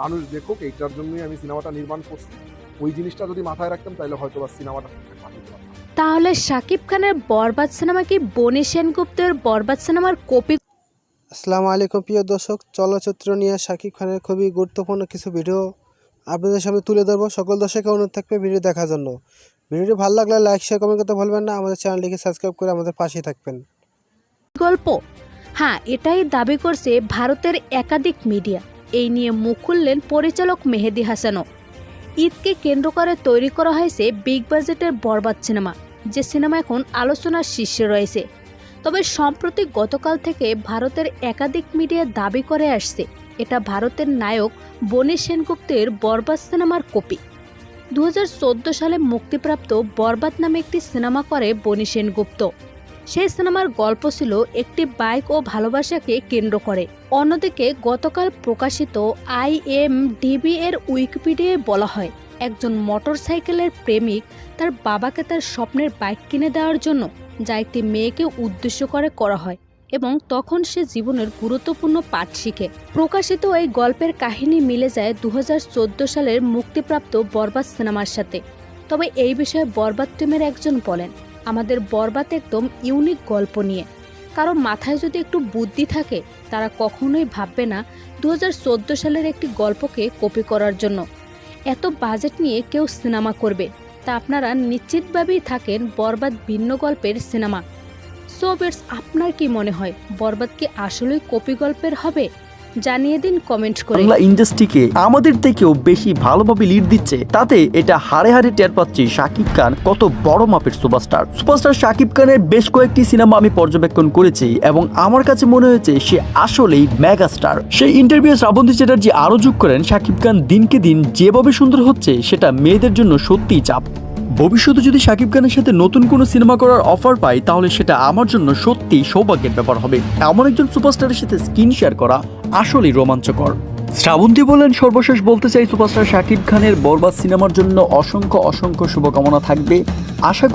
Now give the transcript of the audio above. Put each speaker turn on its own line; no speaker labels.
মানুষ দেখুক এইটার জন্যই আমি সিনেমাটা নির্মাণ করছি। ওই জিনিসটা যদি মাথায় রাখতাম তাহলে হয়তো বা সিনেমাটা পাঠাতে পারতাম
তাহলে শাকিব খানের বরবাদ সিনেমা কি বনি সেনগুপ্তের বরবাদ সিনেমার কপি?
আসসালামু আলাইকুম প্রিয় দর্শক। চলচ্চিত্র নিয়ে শাকিব খানের খুবই গুরুত্বপূর্ণ কিছু ভিডিও আপনাদের সামনে তুলে ধরবো। সকল দর্শকের অনুরোধ থাকবে ভিডিও দেখার জন্য। ভিডিওটি ভালো লাগলে লাইক শেয়ার কমেন্ট করতে ভুলবেন না। আমাদের চ্যানেলটিকে সাবস্ক্রাইব করে আমাদের পাশেই থাকবেন।
গল্প। হ্যাঁ এটাই দাবি করছে ভারতের একাধিক মিডিয়া এই নিয়ে মুখ খুললেন পরিচালক মেহেদি হাসানও। ঈদকে কেন্দ্র করে তৈরি করা হয়েছে বিগ বাজেটের বরবাদ সিনেমা, যে সিনেমা এখন আলোচনার শীর্ষে রয়েছে। তবে সম্প্রতি গতকাল থেকে ভারতের একাধিক মিডিয়া দাবি করে আসছে, এটা ভারতের নায়ক বনি সেনগুপ্তের বরবাদ সিনেমার কপি। দু হাজার চোদ্দ সালে মুক্তিপ্রাপ্ত বরবাদ নামে একটি সিনেমা করে বনি সেনগুপ্ত। সেই সিনেমার গল্প ছিল একটি বাইক ও ভালোবাসাকে কেন্দ্র করে। অন্যদিকে গতকাল প্রকাশিত আই এম ডিবি এর উইকিপিডিয়ায় বলা হয়, একজন মোটরসাইকেলের প্রেমিক তার বাবাকে তার স্বপ্নের বাইক কিনে দেওয়ার জন্য যা একটি মেয়েকে উদ্দেশ্য করে করা হয় এবং তখন সে জীবনের গুরুত্বপূর্ণ পাঠ শিখে। প্রকাশিত এই গল্পের কাহিনী মিলে যায় দু হাজার চোদ্দ সালের মুক্তিপ্রাপ্ত বরবাদ সিনেমার সাথে। তবে এই বিষয়ে বরবাদ টিমের একজন বলেন আমাদের বরবাদ একদম ইউনিক গল্প নিয়ে। কারও মাথায় যদি একটু বুদ্ধি থাকে, তারা কখনোই ভাববে না দু হাজার চোদ্দ সালের একটি গল্পকে কপি করার জন্য। এত বাজেট নিয়ে কেউ সিনেমা করবে, তা আপনারা নিশ্চিতভাবেই থাকেন বরবাদ ভিন্ন গল্পের সিনেমা। সো বেটস আপনার কি মনে হয়, বরবাদ কি আসলেই কপি গল্পের হবে? জানিয়ে দিন কমেন্ট করে।
বাংলা ইন্ডাস্ট্রিকে আমাদের থেকেও বেশি ভালোভাবে লিড দিচ্ছে, তাতে এটা হারে হারে টের পাচ্ছি শাকিব খান, কত বড় মাপের সুপারস্টার। সুপারস্টার শাকিব খানের বেশ কয়েকটি সিনেমা আমি পর্যবেক্ষণ করেছি এবং আমার কাছে মনে হয়েছে সে আসলেই মেগাস্টার। সেই ইন্টারভিউ শ্রাবন্তী চ্যাটার্জি আরও যোগ করেন, শাকিব খান দিনকে দিন যেভাবে সুন্দর হচ্ছে, সেটা মেয়েদের জন্য সত্যিই চাপ। ভবিষ্যতে যদি শাকিব খানের সাথে নতুন কোনো সিনেমা করার অফার পাই, তাহলে সেটা আমার জন্য সত্যি সৌভাগ্যের ব্যাপার হবে। এমন একজন সুপারস্টারের সাথে স্ক্রিন শেয়ার করা আসলেই রোমাঞ্চকর। শ্রাবন্তী বলেন, সর্বশেষ বলতে চাই সুপারস্টার শাকিব খানের বরবাদ সিনেমার জন্য অসংখ্য অসংখ্য শুভকামনা থাকবে। আশা